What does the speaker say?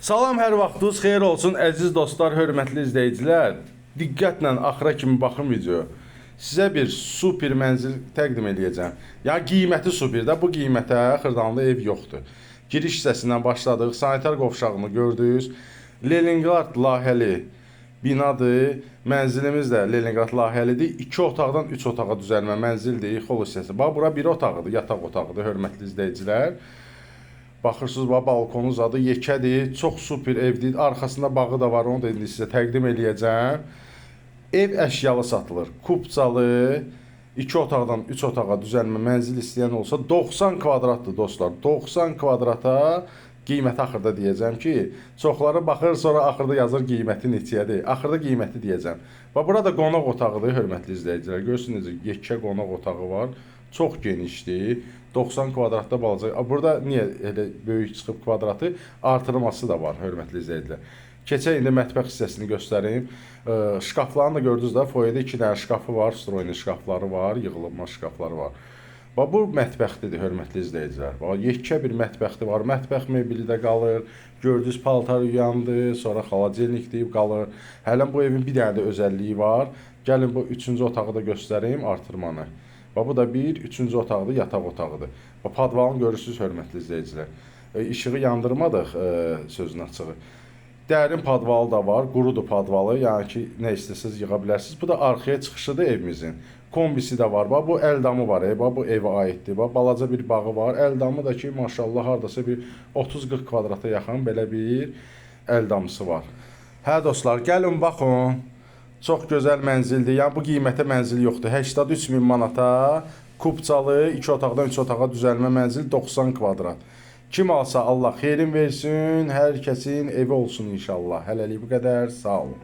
Salam, hər vaxtınız xeyir olsun əziz dostlar, hörmətli izləyicilər. Diqqətlə axıra kimi baxın video. Sizə bir super mənzil təqdim eləyəcəm. Ya qiyməti super də, bu qiymətə Xırdalanda ev yoxdur. Giriş hissəsindən başladıq, sanitar qovşağını gördünüz. Leningrad layihəli binadır. Mənzilimiz də Leningrad layihəlidir. 2 otaqdan 3 otağa düzəlmə mənzildir, xol hissəsi. Bax bura bir otağıdır, yataq otağıdır, hörmətli izləyicilər. Baxırsınız, bax balkonu zadı yekədir, çox super evdir. Arxasında bağı da var, onu da indi sizə təqdim eləyəcəm. Ev əşyalı satılır. Kupcalı, 2 otaqdan 3 otağa düzəlmə mənzil istəyən olsa 90 kvadratdır dostlar. 90 kvadrata qiyməti axırda deyəcəm ki, çoxları baxır sonra axırda yazır qiyməti neçəyədir. Axırda qiyməti deyəcəm. Və burada qonaq otağıdır, hörmətli izləyicilər. Görürsünüz, yekə qonaq otağı var. Çox genişdir. 90 kvadratda balaca. Burada niyə elə böyük çıxıb kvadratı artırması da var, hörmətli izləyicilər. Keçək indi mətbəx hissəsini göstərim. Ə, şkaflarını da gördünüz də, foyedə 2 dənə şkafı var, stroyni şkafları var, yığılma şkafları var. Bax bu mətbəxlidir, hörmətli izləyicilər. Bax yekə bir mətbəxli var. Mətbəx mebeli də qalır. Gördünüz paltar yuyandı, sonra xaladelnik deyib qalır. Hələ bu evin bir dənə də özəlliyi var. Gəlin bu 3-cü otağı da göstərim, artırmanı. Bax bu da bir, üçüncü otaqdır, yataq otağıdır. Bax padvalını görürsüz, hörmətli izləyicilər. E, işığı yandırmadıq e, sözün açığı. Dərin padvalı da var, qurudur padvalı, yəni ki, nə istəsəz yığa bilərsiniz. Bu da arxaya çıxışıdır evimizin. Kombisi də var. Bax bu əldamı var, e, bax bu evə aiddir. Bax balaca bir bağı var. Əldamı da ki, maşallah hardasa bir 30-40 kvadrata yaxın belə bir əldamısı var. Hə dostlar, gəlin baxın. Çox gözəl mənzildir. Yəni bu qiymətə mənzil yoxdur. 83 min manata kubcalı 2 otaqdan 3 otağa düzəlmə mənzil 90 kvadrat. Kim alsa Allah xeyrin versin, hər kəsin evi olsun inşallah. Hələlik bu qədər. Sağ olun.